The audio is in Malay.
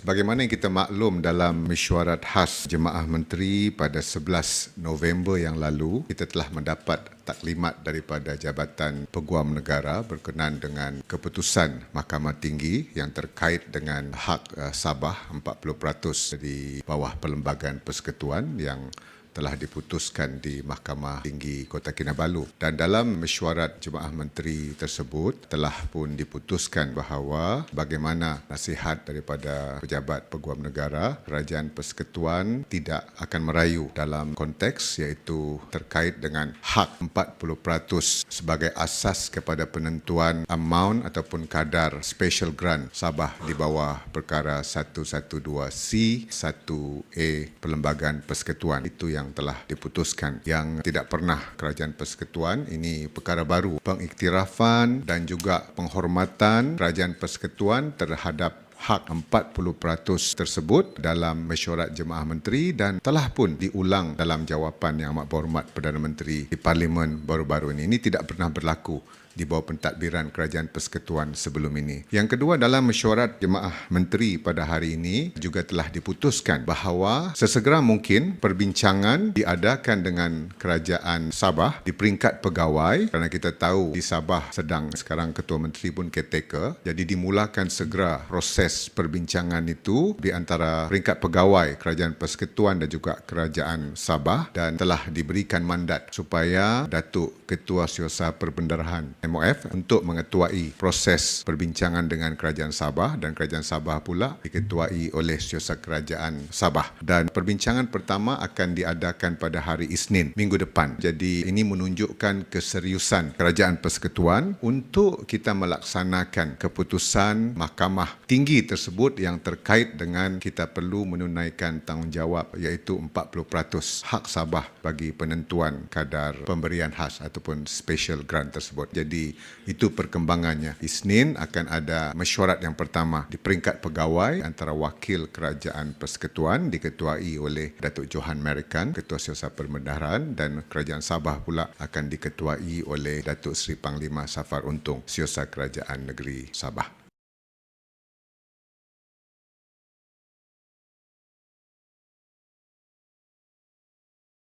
Bagaimana yang kita maklum dalam mesyuarat khas Jemaah Menteri pada 11 November yang lalu, kita telah mendapat taklimat daripada Jabatan Peguam Negara berkenaan dengan keputusan Mahkamah Tinggi yang terkait dengan hak uh, Sabah 40% di bawah Perlembagaan Persekutuan yang telah diputuskan di Mahkamah Tinggi Kota Kinabalu. Dan dalam mesyuarat Jemaah Menteri tersebut telah pun diputuskan bahawa bagaimana nasihat daripada pejabat peguam negara Kerajaan Persekutuan tidak akan merayu dalam konteks iaitu terkait dengan hak 40% sebagai asas kepada penentuan amount ataupun kadar special grant Sabah di bawah perkara 112C 1A Perlembagaan Persekutuan. Itu yang yang telah diputuskan. Yang tidak pernah kerajaan persekutuan ini perkara baru. Pengiktirafan dan juga penghormatan kerajaan persekutuan terhadap hak 40% tersebut dalam mesyuarat jemaah menteri dan telah pun diulang dalam jawapan yang amat berhormat Perdana Menteri di Parlimen baru-baru ini. Ini tidak pernah berlaku di bawah pentadbiran Kerajaan Persekutuan sebelum ini. Yang kedua dalam mesyuarat jemaah menteri pada hari ini juga telah diputuskan bahawa sesegera mungkin perbincangan diadakan dengan Kerajaan Sabah di peringkat pegawai kerana kita tahu di Sabah sedang sekarang Ketua Menteri pun caretaker jadi dimulakan segera proses perbincangan itu di antara peringkat pegawai Kerajaan Persekutuan dan juga Kerajaan Sabah dan telah diberikan mandat supaya Datuk Ketua Siasat Perbendarahan MOF untuk mengetuai proses perbincangan dengan Kerajaan Sabah dan Kerajaan Sabah pula diketuai oleh Setiausaha Kerajaan Sabah. Dan perbincangan pertama akan diadakan pada hari Isnin minggu depan. Jadi ini menunjukkan keseriusan Kerajaan Persekutuan untuk kita melaksanakan keputusan Mahkamah Tinggi tersebut yang terkait dengan kita perlu menunaikan tanggungjawab iaitu 40% hak Sabah bagi penentuan kadar pemberian khas ataupun special grant tersebut. Jadi itu perkembangannya. Isnin akan ada mesyuarat yang pertama di peringkat pegawai antara wakil kerajaan persekutuan diketuai oleh Datuk Johan American, Ketua Siasat Perbendaharaan dan kerajaan Sabah pula akan diketuai oleh Datuk Seri Panglima Safar Untung, Siasat Kerajaan Negeri Sabah.